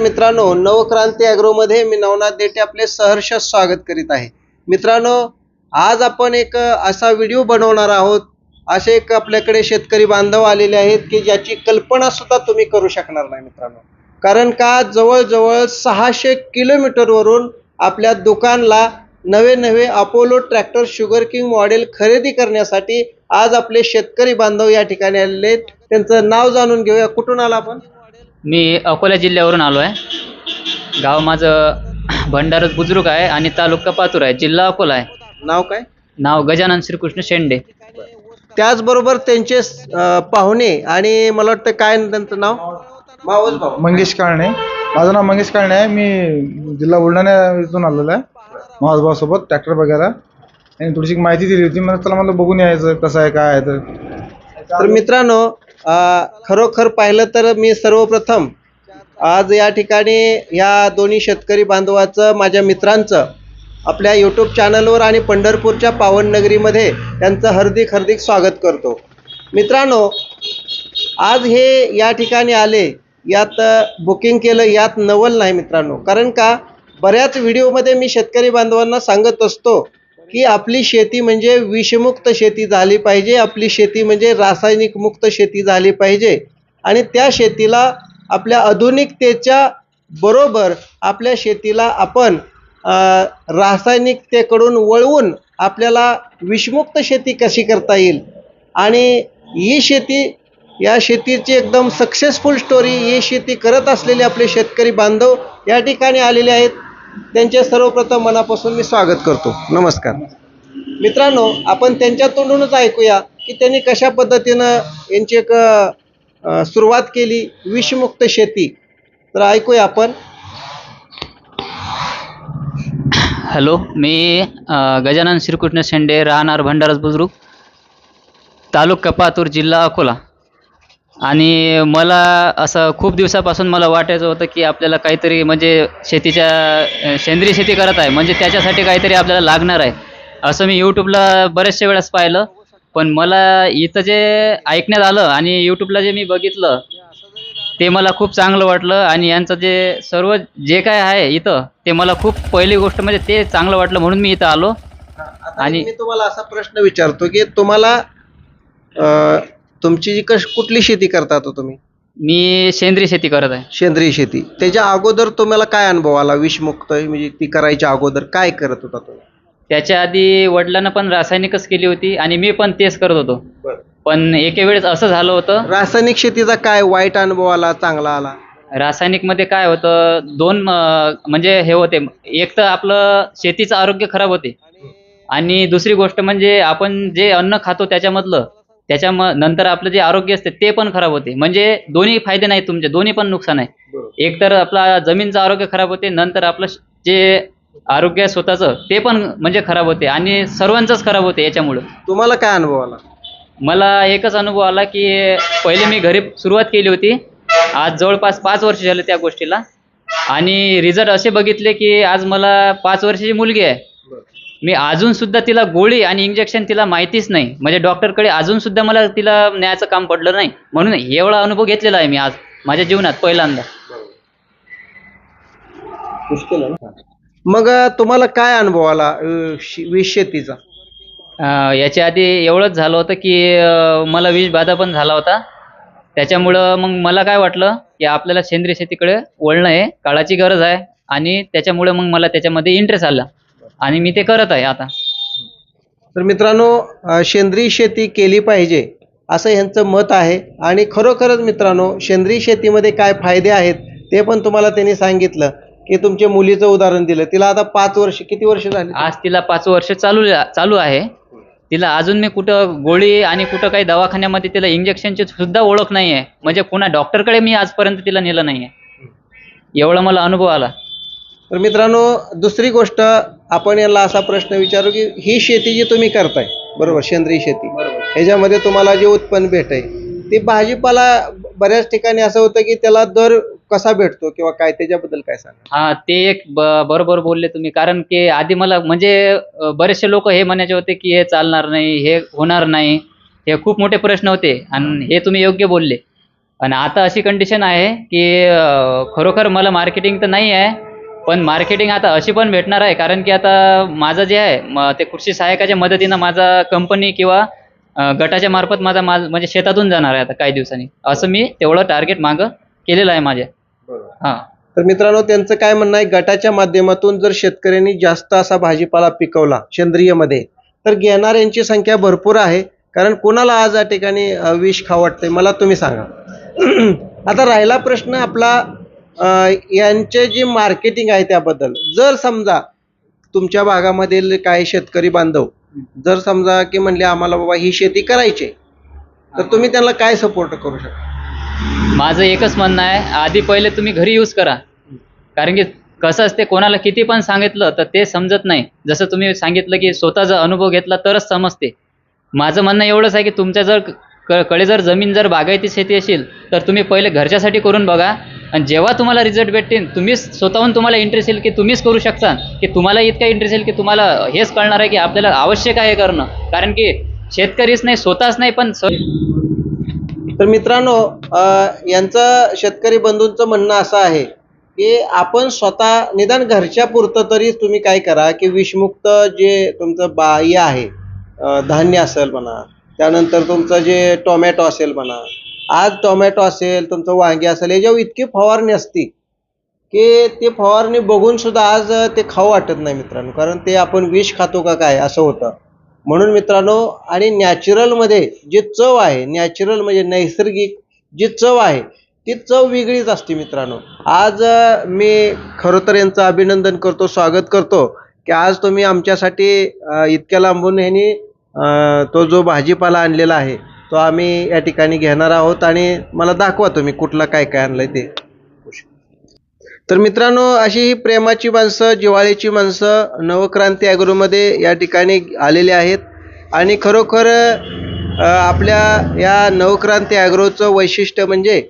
मित्रांनो नवक्रांती ॲग्रोमध्ये मी नवनाथ देठे आपले सहर्ष स्वागत करीत आहे. मित्रांनो आज आपण एक असा व्हिडिओ बनवणार आहोत असे एक आपल्याकडे शेतकरी बांधव आलेले आहेत की ज्याची कल्पना सुद्धा तुम्ही करू शकणार नाही मित्रांनो. कारण का जवळजवळ सहाशे किलोमीटरवरून आपल्या दुकानला नवे नवे Apollo tractor sugar king model खरेदी करण्यासाठी आज आपले शेतकरी बांधव या ठिकाणी आलेले आहेत. त्यांचं नाव जाणून घेऊया. कुठून आला आपण? मी अकोला जिल्ह्यावरून आलो आहे. गाव माझं भंडारत बुजुर्ग आहे आणि तालुका पातूर आहे जिल्हा अकोला आहे. नाव काय? नाव गजानन श्रीकृष्ण शेंडे. त्याचबरोबर त्यांचे अं, पाहुणे आणि मला वाटतं काय त्यांचं नाव? मावस भाऊ. मंगेश काळणे. माझं नाव मंगेश काळणे आहे. मी जिल्हा बुलढाणा इथून आलेलो आहे. महाजभावासोबत ट्रॅक्टर बघायला. आणि थोडीशी माहिती दिली होती. मला चला म्हणलं बघून यायचं कसं आहे काय आहे तर. तर मित्रांनो खरोखर पाहिलं तर मी सर्वप्रथम आज या ठिकाणी या दोन्ही शेतकरी बांधवाचं माझ्या मित्रांचं आपल्या यूट्यूब चॅनलवर आणि पंढरपूरच्या पावननगरीमध्ये त्यांचं हार्दिक हार्दिक स्वागत करतो. मित्रांनो आज हे या ठिकाणी आले यात बुकिंग केलं यात नवल नाही मित्रांनो. कारण का? बऱ्याच व्हिडिओमध्ये मी शेतकरी बांधवांना सांगत असतो की आपली शेती म्हणजे विषमुक्त शेती झाली पाहिजे आपली शेती म्हणजे रासायनिक मुक्त शेती झाली पाहिजे. आणि त्या शेतीला आपल्या आधुनिकतेच्या बरोबर आपल्या शेतीला आपण रासायनिकतेकडून वळवून आपल्याला विषमुक्त शेती कशी करता येईल? आणि ही शेती या शेतीची एकदम सक्सेसफुल स्टोरी ही शेती करत असलेले आपले शेतकरी बांधव या ठिकाणी आलेले आहेत. त्यांचे सर्वप्रथम मनापासून मी स्वागत करतो. नमस्कार. मित्रांनो आपण त्यांच्या तोंडूनच ऐकूया की त्यांनी कशा पद्धतीनं यांची एक सुरुवात केली विषमुक्त शेती. तर ऐकूया आपण. हॅलो मी अ, गजानन श्रीकृष्ण शेंडे राहणार भंडारत बुजुर्ग तालुका पातूर जिल्हा अकोला. आणि मला असं खूप दिवसापासून मला वाटायचं होतं की आपल्याला काहीतरी म्हणजे शेतीच्या सेंद्रिय शेती करत आहे म्हणजे त्याच्यासाठी काहीतरी आपल्याला लागणार आहे. असं मी यूट्यूबला बऱ्याचशा वेळेस पाहिलं. पण मला इथं जे ऐकण्यात आलं आणि यूट्यूबला जे मी बघितलं ते मला खूप चांगलं वाटलं आणि यांचं जे सर्व जे काय आहे इथं ते मला खूप पहिली गोष्ट म्हणजे ते चांगलं वाटलं म्हणून मी इथं आलो. आणि- मी तुम्हाला असा प्रश्न विचारतो की तुम्हाला तुमची जी कश कुठली शेती करता तो तुम्ही? मी सेंद्रिय शेती करत आहे. सेंद्रिय शेती. त्याच्या अगोदर तुम्हाला काय अनुभव आला? विषमुक्त म्हणजे ती करायच्या अगोदर काय करत होता तुम्ही? त्याच्या आधी वडिलांना पण रासायनिकच केली होती आणि मी पण तेच करत होतो. पण एके वेळेस असं झालं होतं रासायनिक शेतीचा काय वाईट अनुभव आला चांगला आला? रासायनिकमध्ये काय होतं दोन अं, म्हणजे हे होते. एक तर आपलं शेतीचं आरोग्य खराब होते. आणि दुसरी गोष्ट म्हणजे आपण जे अन्न खातो त्याच्यामधलं त्याच्या नंतर आपलं जे आरोग्य असते ते पण खराब होते. म्हणजे दोन्ही फायदे नाहीत तुमचे दोन्ही पण नुकसान आहे. एक तर आपला जमीनचं आरोग्य खराब होते नंतर आपलं जे आरोग्य आहे स्वतःचं ते पण म्हणजे खराब होते आणि सर्वांचंच खराब होते याच्यामुळं. तुम्हाला काय अनुभव आला? मला एकच अनुभव आला की पहिले मी घरी सुरुवात केली होती. आज जवळपास पाच वर्ष झाले त्या गोष्टीला. आणि रिझल्ट असे बघितले की आज मला पाच वर्षाची मुलगी आहे. मी अजून सुद्धा तिला गोळी आणि इंजेक्शन तिला माहितीच नाही. म्हणजे डॉक्टरकडे अजून सुद्धा मला तिला न्यायचं काम पडलं नाही. म्हणून एवढा अनुभव घेतलेला आहे मी आज माझ्या जीवनात पहिल्यांदा. मग तुम्हाला काय अनुभव आला वीज शेतीचा? अं, याच्या आधी एवढंच झालं होतं की अं, मला विष बाधा पण झाला होता. त्याच्यामुळं मग मला काय वाटलं की आपल्याला सेंद्रिय शेतीकडे वळणं आहे काळाची गरज आहे. आणि त्याच्यामुळं मग मला त्याच्यामध्ये इंटरेस्ट आला. आणि मी ते करत आहे आता. तर मित्रांनो अ, सेंद्रिय शेती केली पाहिजे असं ह्यांचं मत आहे. आणि खरोखरच मित्रांनो सेंद्रिय शेतीमध्ये काय फायदे आहेत ते पण तुम्हाला त्यांनी सांगितलं. की तुमच्या मुलीचं उदाहरण दिलं. तिला आता पाच वर्ष किती वर्ष झाली? आज तिला पाच वर्ष चालू चालू आहे. तिला अजून मी कुठं गोळी आणि कुठं काही दवाखान्यामध्ये तिला इंजेक्शनची सुद्धा ओळख नाही आहे म्हणजे पुन्हा डॉक्टरकडे मी आजपर्यंत तिला नेलं नाही आहे एवढा मला अनुभव आला. तर मित्रांनो दुसरी गोष्ट आपण याला असा प्रश्न विचारू की ही शेती जी तुम्ही करताय बरोबर सेंद्रिय शेती ह्याच्यामध्ये तुम्हाला जे उत्पन्न भेटय ती भाजीपाला बऱ्याच ठिकाणी असं होतं की त्याला दर कसा भेटतो किंवा काय त्याच्याबद्दल काय सांगा? हा ते एक बरोबर बोलले तुम्ही कारण की आधी मला म्हणजे बरेचसे लोक हे म्हणायचे होते की हे चालणार नाही हे होणार नाही हे खूप मोठे प्रश्न होते आणि हे तुम्ही योग्य बोलले. आणि आता अशी कंडिशन आहे की खरोखर मला मार्केटिंग तर नाही आहे पण मार्केटिंग आता अशी पण भेटणार आहे कारण की आता माझं जे आहे म ते कृषी सहायकाच्या मदतीनं माझा कंपनी किंवा अं, गटाच्या मार्फत माझा माल म्हणजे शेतातून जाणार आहे आता काही दिवसांनी. असं मी तेवढं टार्गेट मागं केलेलं आहे माझ्या हां. तर मित्रांनो त्यांचं काय म्हणणं आहे? गटाच्या माध्यमातून जर शेतकऱ्यांनी जास्त असा भाजीपाला पिकवला सेंद्रियमध्ये तर घेणाऱ्यांची संख्या भरपूर आहे. कारण कोणाला आज या ठिकाणी अ, विष खाऊ वाटतंय मला तुम्ही सांगा. आता राहिला प्रश्न आपला यांचे जे मार्केटिंग आहे त्याबद्दल जर समजा तुमच्या भागामधील काही शेतकरी बांधव जर समजा की म्हणले आम्हाला बाबा ही शेती करायची तर तुम्ही त्यांना काय सपोर्ट करू शकता? माझं एकच म्हणणं आहे आधी पहिले तुम्ही घरी यूज करा. कारण की कसं असते कोणाला किती पण सांगितलं तर ते समजत नाही. जसं तुम्ही सांगितलं की स्वतःचा अनुभव घेतला तरच समजते. माझं म्हणणं एवढंच आहे की तुमच्या जर क कडे जर जमीन जर बागायती शेती असेल तर तुम्ही पहिले घरच्यासाठी करून बघा. आणि जेव्हा तुम्हाला रिझल्ट भेटतील तुम्हीच स्वतःहून तुम्हाला इंटरेस्ट येईल की तुम्हीच करू शकता. की तुम्हाला इतका इंटरेस्ट येईल की तुम्हाला हेच कळणार आहे की आपल्याला आवश्यक आहे करणं. कारण की शेतकरीच नाही स्वतःच नाही पण तर मित्रांनो यांचं शेतकरी बंधूंचं म्हणणं असं आहे की आपण स्वतः निदान घरच्या पुरतं तरी तुम्ही काय करा की विषमुक्त जे तुमचं बाह्य आहे धान्य असेल म्हणा त्यानंतर तुमचं जे टोमॅटो असेल म्हणा आज टोमॅटो असेल तुमचं वांगी असेल याच्यावर इतकी फवारणी असती की ते फवारणी बघून सुद्धा आज ते खाऊ वाटत नाही मित्रांनो. कारण ते आपण विष खातो का काय असं होतं. म्हणून मित्रांनो आणि नॅचरलमध्ये जी चव आहे नॅचरल म्हणजे नैसर्गिक जी चव आहे ती चव वेगळीच असते मित्रांनो. आज मी खरं तर यांचं अभिनंदन करतो स्वागत करतो की आज तुम्ही आमच्यासाठी इतक्या लांबून ह्यांनी तो जो भाजीपाला आणलेला आहे तो आम्ही या ठिकाणी घेणार आहोत आणि मला दाखवा तुम्ही कुठला काय काय आणलंय ते. तर मित्रांनो अशी ही प्रेमाची माणसं जिवाळीची माणसं नवक्रांती ॲग्रोमध्ये या ठिकाणी आलेली आहेत. आणि खरोखर आपल्या या नवक्रांती ॲग्रोचं वैशिष्ट्य म्हणजे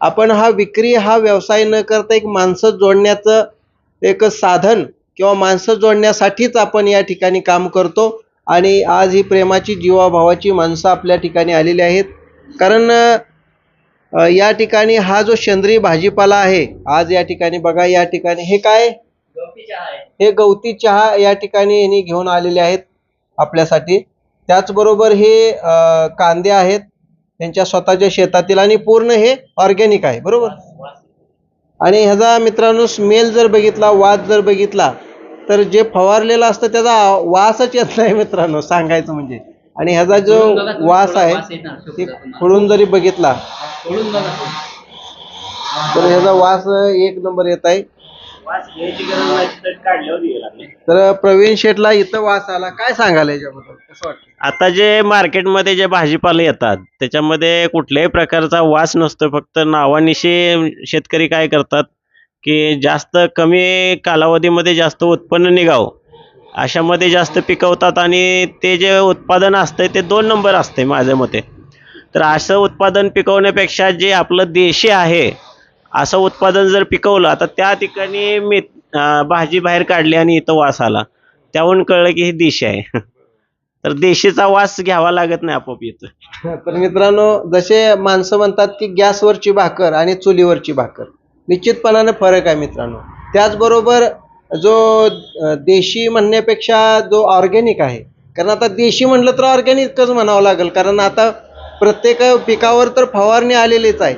आपण हा विक्री हा व्यवसाय न करता एक माणसं जोडण्याचं एक साधन किंवा माणसं जोडण्यासाठीच आपण या ठिकाणी काम करतो. आणि आज ही प्रेमाची जीवाभावाची माणसं आपल्या ठिकाणी आलेली आहेत. कारण या ठिकाणी हा जो सेंद्रिय भाजीपाला आहे आज या ठिकाणी बघा या ठिकाणी हे काय? हे गवती चहा या ठिकाणी यांनी घेऊन आलेले आहेत आपल्यासाठी. त्याचबरोबर हे कांदे आहेत त्यांच्या स्वतःच्या शेतातील आणि पूर्ण हे ऑर्गॅनिक आहे बरोबर? आणि ह्याचा मित्रांनो स्मेल जर बघितला वास जर बघितला तर जे फवारलेलं असतं त्याचा वासच येत नाही मित्रांनो सांगायचं म्हणजे. आणि ह्याचा जो वास आहे ते खोडून जरी बघितला. तर ह्याचा वास एक नंबर येत आहे. तर प्रवीण शेठला इथं वास आला. काय सांगाल याच्याबद्दल? कसं वाटतं? आता जे मार्केटमध्ये जे भाजीपाले येतात त्याच्यामध्ये कुठल्याही प्रकारचा वास नसतो. फक्त नावानिशी शेतकरी काय करतात की जास्त कमी कालावधीमध्ये जास्त उत्पन्न निघावं. अशामध्ये जास्त पिकवतात आणि ते जे उत्पादन असतं ते दोन नंबर असते माझ्या मते. तर असं उत्पादन पिकवण्यापेक्षा जे आपलं देशी आहे असं उत्पादन जर पिकवलं आता त्या ठिकाणी मी भाजी बाहेर काढली आणि इथं वास आला. त्याहून कळलं की हे देशी आहे. तर देशीचा वास घ्यावा लागत नाही आपोआप येतो तर मित्रांनो जसे माणसं म्हणतात की गॅसवरची भाकर आणि चुलीवरची भाकर. निश्चितपणानं फरक आहे मित्रांनो. त्याचबरोबर जो देशी म्हणण्यापेक्षा जो ऑर्गॅनिक आहे कारण आता देशी म्हणलं तर ऑर्गॅनिकच म्हणावं लागेल कारण आता प्रत्येक पिकावर तर फवारणी आलेलीच आहे.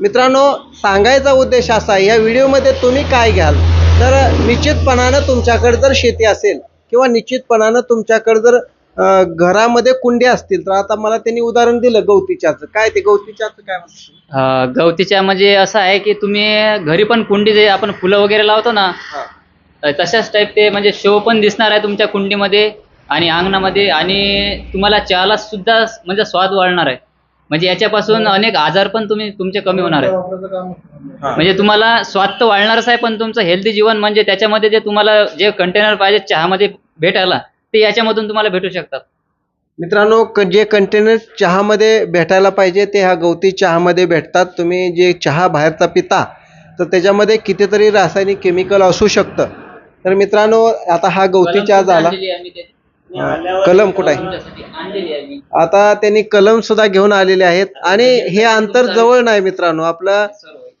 मित्रांनो सांगायचा उद्देश असा आहे या व्हिडिओमध्ये तुम्ही काय घ्याल? तर निश्चितपणानं तुमच्याकडे जर शेती असेल किंवा निश्चितपणानं तुमच्याकडे जर घरामध्ये कुंड्या असतील तर आता मला त्यांनी उदाहरण दिलं गवतीच्याचं. काय ते गवतीच्याचं काय म्हणतात? अं, गवतीच्या म्हणजे असं आहे की तुम्ही घरी पण कुंडी जे आपण फुलं वगैरे लावतो ना हा. तशाच टाईप ते म्हणजे शो पण दिसणार आहे तुमच्या कुंडीमध्ये आणि अंगणामध्ये आणि तुम्हाला चहाला सुद्धा म्हणजे स्वाद वाढणार आहे. म्हणजे याच्यापासून अनेक आजार पण तुम्ही तुमचे कमी होणार आहे हा. म्हणजे तुम्हाला स्वाद तर वाढणारच आहे पण तुमचं हेल्दी जीवन म्हणजे त्याच्यामध्ये जे तुम्हाला जे कंटेनर पाहिजे चहामध्ये भेटायला ते याच्यामधून तुम्हाला भेटू शकतात. मित्रांनो क- जे कंटेनर चहामध्ये भेटायला पाहिजे ते ह्या गवती चहामध्ये भेटतात. तुम्ही जे चहा बाहेरचा पिता तर त्याच्यामध्ये कितीतरी रासायनिक केमिकल असू शकतं. तर मित्रांनो आता हा गवती चहा झाला. कलम कुठं आहे. आता त्यांनी कलम सुद्धा घेऊन आलेले आहेत. आणि हे अंतर जवळ नाही मित्रांनो. आपलं.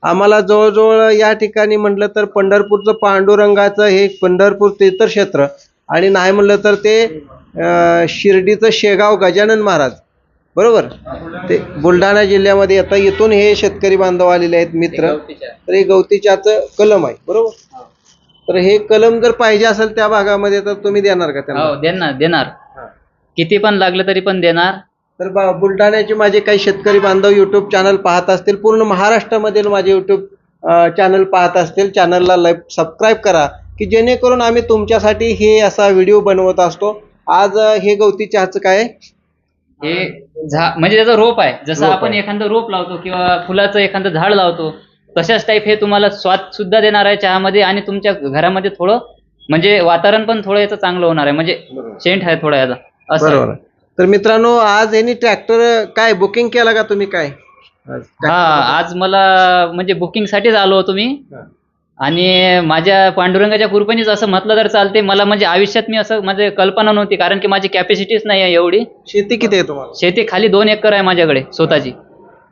आम्हाला जवळजवळ या ठिकाणी म्हटलं तर पंढरपूरचं पांडुरंगाचं हे पंढरपूर तीर्थक्षेत्र आणि नाही म्हणलं तर ते शिर्डीचं शेगाव गजानन महाराज. बरोबर? ते बुलढाणा जिल्ह्यामध्ये येतं इथून हे शेतकरी बांधव आलेले आहेत मित्र. तर हे गवतीच्याचं कलम आहे बरोबर. तर हे कलम जर पाहिजे असेल त्या भागामध्ये तर तुम्ही देणार का त्यांना? हो देणार देणार. किती पण लागलं तरी पण देणार. तर बा- बुलढाण्याचे माझे काही शेतकरी बांधव युट्यूब चॅनल पाहत असतील पूर्ण महाराष्ट्रामधील माझे युट्यूब चॅनल पाहत असतील चॅनलला लाईक सबस्क्राईब करा. की जेणेकरून आम्ही तुमच्यासाठी हे असा व्हिडिओ बनवत असतो आज हे गवती चहाचं काय? हे झा म्हणजे त्याचं रोप आहे जसं रोप आपण आहे. एखादं रोप लावतो किंवा फुलाचं एखादं झाड लावतो तशाच टाईप हे तुम्हाला स्वाद सुद्धा देणार आहे चहामध्ये आणि तुमच्या घरामध्ये थोडं म्हणजे वातावरण पण थोडं याचं चांगलं होणार आहे म्हणजे सेंट आहे थोडा याचा असं आहे. बरोबर आहे. तर मित्रांनो आज यांनी ट्रॅक्टर काय बुकिंग केला का तुम्ही काय आज हा आज मला म्हणजे बुकिंग साठीच आलो होतो मी हा. आणि माझ्या पांडुरंगाच्या कृपेनेच असं म्हटलं तर चालते. मला म्हणजे आयुष्यात मी असं म्हणजे कल्पना नव्हती कारण की माझी कॅपॅसिटीच नाही आहे एवढी. शेती किती आहे तुम्हाला? शेती खाली दोन एकर आहे माझ्याकडे स्वतःची.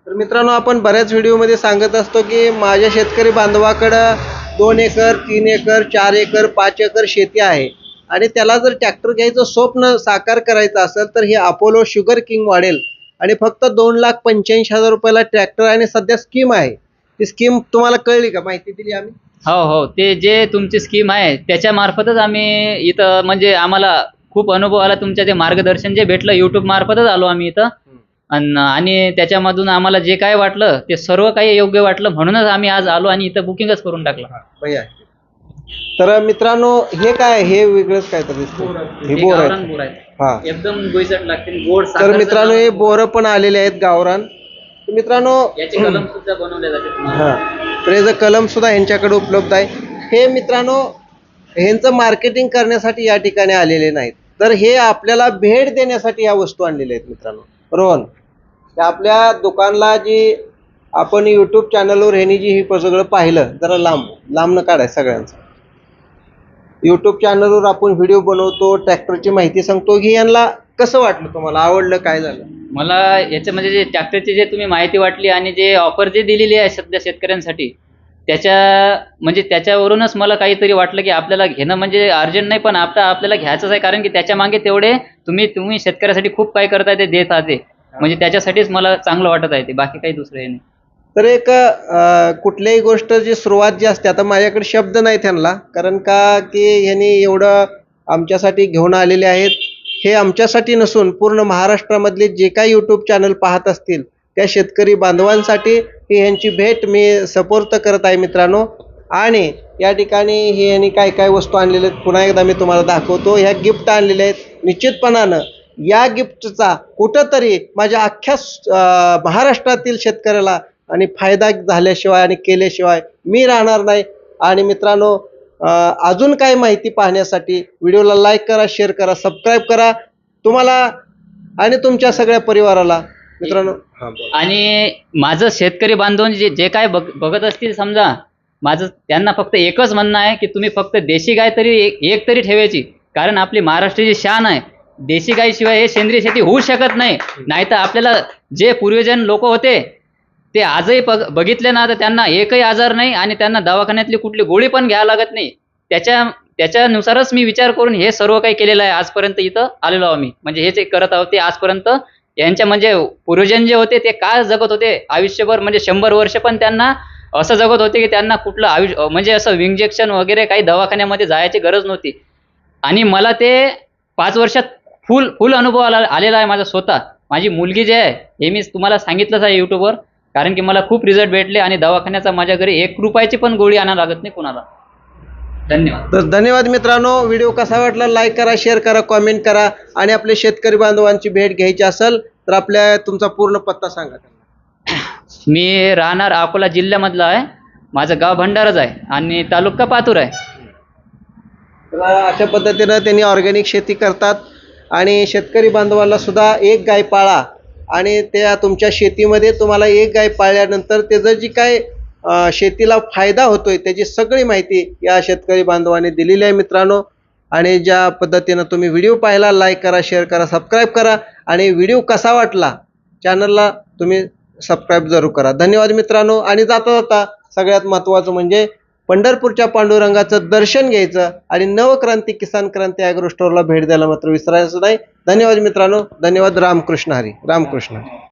तर मित्रांनो आपण बऱ्याच व्हिडिओमध्ये सांगत असतो की माझ्या शेतकरी बांधवाकडं दोन एकर तीन एकर चार एकर पाच एकर शेती आहे. आणि त्याला जर ट्रॅक्टर घ्यायचं स्वप्न साकार करायचं असेल तर हे अपोलो शुगर किंग मॉडेल आणि फक्त दोन लाख पंच्याऐंशी हजार रुपयाला ट्रॅक्टर आणि सध्या स्कीम आहे. ती स्कीम तुम्हाला कळली का? माहिती दिली आम्ही. हो हो. ते जे तुमची स्कीम आहे त्याच्या मार्फतच आम्ही इथं म्हणजे आम्हाला खूप अनुभव आला तुमच्या ते मार्गदर्शन जे भेटलं युट्यूब मार्फतच आलो आम्ही इथं. अन- आणि त्याच्यामधून आम्हाला जे काय वाटलं ते सर्व काही योग्य वाटलं म्हणूनच आम्ही आज आलो आणि इथं बुकिंगच करून टाकलं. भैया तर मित्रांनो हे काय हे वेगळंच काय तर दिसतं हे हे बोर गावरान आहे बोर आहे हा. एकदम गुईचट लागते गोड तर साखरचं मित्रांनो हे. बोरं पण आलेले आहेत गावरान. तर मित्रांनो याचे कलम सुद्धा बनवले जाते तुम्हाला. हा. तर याचं कलम सुद्धा उपलब्ध आहे. हे मित्रांनो ह्यांचं मार्केटिंग करण्यासाठी या ठिकाणी आलेले नाहीत. तर हे आपल्याला भेट देण्यासाठी या वस्तू आणलेल्या आहेत मित्रांनो. रोहन आपल्या दुकानला जी आपण युट्यूब चॅनलवर ह्यांनी जी हे सगळं पाहिलं जरा लांब लांबनं काढाय सगळ्यांचं. युट्यूब चॅनलवर आपण व्हिडिओ बनवतो ट्रॅक्टरची माहिती सांगतो. की यांना कसं वाटलं तुम्हाला? आवडलं काय झालं? मला याचं म्हणजे जे ट्रॅक्टरची जे तुम्ही माहिती वाटली आणि जे ऑफर जे दिलेली आहे सध्या शेतकऱ्यांसाठी त्याच्या म्हणजे त्याच्यावरूनच मला काहीतरी वाटलं की आपल्याला घेणं म्हणजे अर्जंट नाही पण आता आपल्याला घ्यायचंच आहे. कारण की त्याच्यामागे तेवढे तुम्ही तुम्ही शेतकऱ्यासाठी खूप काय करताय ते देत आहात ते म्हणजे त्याच्यासाठीच मला चांगलं वाटत आहे ते. बाकी काही दुसरं हे नाही. तर एक कुठल्याही गोष्ट जी सुरुवात जी असते आता माझ्याकडे शब्द नाही त्यांना. कारण का की ह्यांनी एवढं आमच्यासाठी घेऊन आलेले आहेत. हे आमच्यासाठी नसून पूर्ण महाराष्ट्रामधले जे काही यूट्यूब चॅनल पाहत असतील त्या शेतकरी बांधवांसाठी ही ह्यांची भेट मी सपोर्ट करत आहे मित्रांनो. आणि या ठिकाणी हे यांनी काय काय वस्तू आणलेल्या आहेत पुन्हा एकदा मी तुम्हाला दाखवतो. ह्या गिफ्ट आणलेल्या आहेत. निश्चितपणानं या गिफ्टचा कुठंतरी माझ्या अख्ख्या महाराष्ट्रातील शेतकऱ्याला आणि फायदा झाल्याशिवाय आणि केल्याशिवाय मी राहणार नाही. आणि मित्रांनो अजून काय माहिती पाहण्यासाठी व्हिडिओला लाईक करा शेअर करा सबस्क्राईब करा. तुम्हाला आणि तुमच्या सगळ्या परिवाराला मित्रांनो. हां बोला. आणि माझं शेतकरी बांधव जे जे काय बघ बघत असतील समजा माझं त्यांना फक्त एकच म्हणणं आहे की तुम्ही फक्त देशी गाय तरी एक एक तरी ठेवायची. कारण आपली महाराष्ट्राची शान आहे. देशी गायशिवाय हे सेंद्रिय शेती होऊ शकत नाही. नाहीतर आपल्याला जे पूर्वजन लोक होते ते आजही बघ बघितले ना तर त्यांना एकही आजार नाही आणि त्यांना दवाखान्यातली कुठली गोळी पण घ्यावं लागत नाही. त्याच्या त्याच्यानुसारच मी विचार करून हे सर्व काही केलेलं आहे आजपर्यंत इथं आलेलो आहो मी म्हणजे हे जे करत आहोत ते आजपर्यंत. यांच्या म्हणजे पूर्वजन जे होते ते का जगत होते. आयुष्यभर म्हणजे शंभर वर्ष पण त्यांना असं जगत होते की त्यांना कुठलं आयुष्य म्हणजे असं इंजेक्शन वगैरे काही दवाखान्यामध्ये जायची गरज नव्हती. आणि मला ते पाच वर्षात फुल फुल अनुभव आला आलेला आहे माझा स्वतः. माझी मुलगी जी आहे हे मी तुम्हाला सांगितलंच आहे यूट्यूबवर कारण की मला खूप रिझल्ट भेटले आणि दवाखान्याचा माझ्या घरी एक रुपयाची पण गोळी आणावं लागत नाही कोणाला. धन्यवाद. तर धन्यवाद मित्रांनो. व्हिडिओ कसा वाटला? लाईक करा शेअर करा कॉमेंट करा आणि आपले शेतकरी बांधवांची भेट घ्यायची असेल तर आपल्या तुमचा पूर्ण पत्ता सांगा मी राहणार अकोला जिल्ह्यामधला आहे. माझं गाव भंडारच आहे आणि तालुका पातूर आहे. तर अशा पद्धतीनं त्यांनी ऑर्गॅनिक शेती करतात आणि शेतकरी बांधवाला सुद्धा एक गाय पाळा आणि त्या तुमच्या शेतीमध्ये तुम्हाला एक गाय पाळल्यानंतर त्याचं जी काय शेतीला फायदा होतोय त्याची सगळी माहिती या शेतकरी बांधवाने दिलेली आहे मित्रांनो. आणि ज्या पद्धतीनं तुम्ही व्हिडिओ पाहिला लाईक करा शेअर करा सबस्क्राईब करा. आणि व्हिडिओ कसा वाटला चॅनलला तुम्ही सबस्क्राईब जरूर करा. धन्यवाद मित्रांनो. आणि जाता जाता सगळ्यात महत्त्वाचं म्हणजे पंढरपूरच्या पांडुरंगाचं दर्शन घ्यायचं आणि नवक्रांती किसान क्रांती ॲग्रो स्टोअरला भेट द्यायला मात्र विसरायचं नाही. धन्यवाद मित्रांनो. धन्यवाद. रामकृष्ण हरी. रामकृष्ण. हरी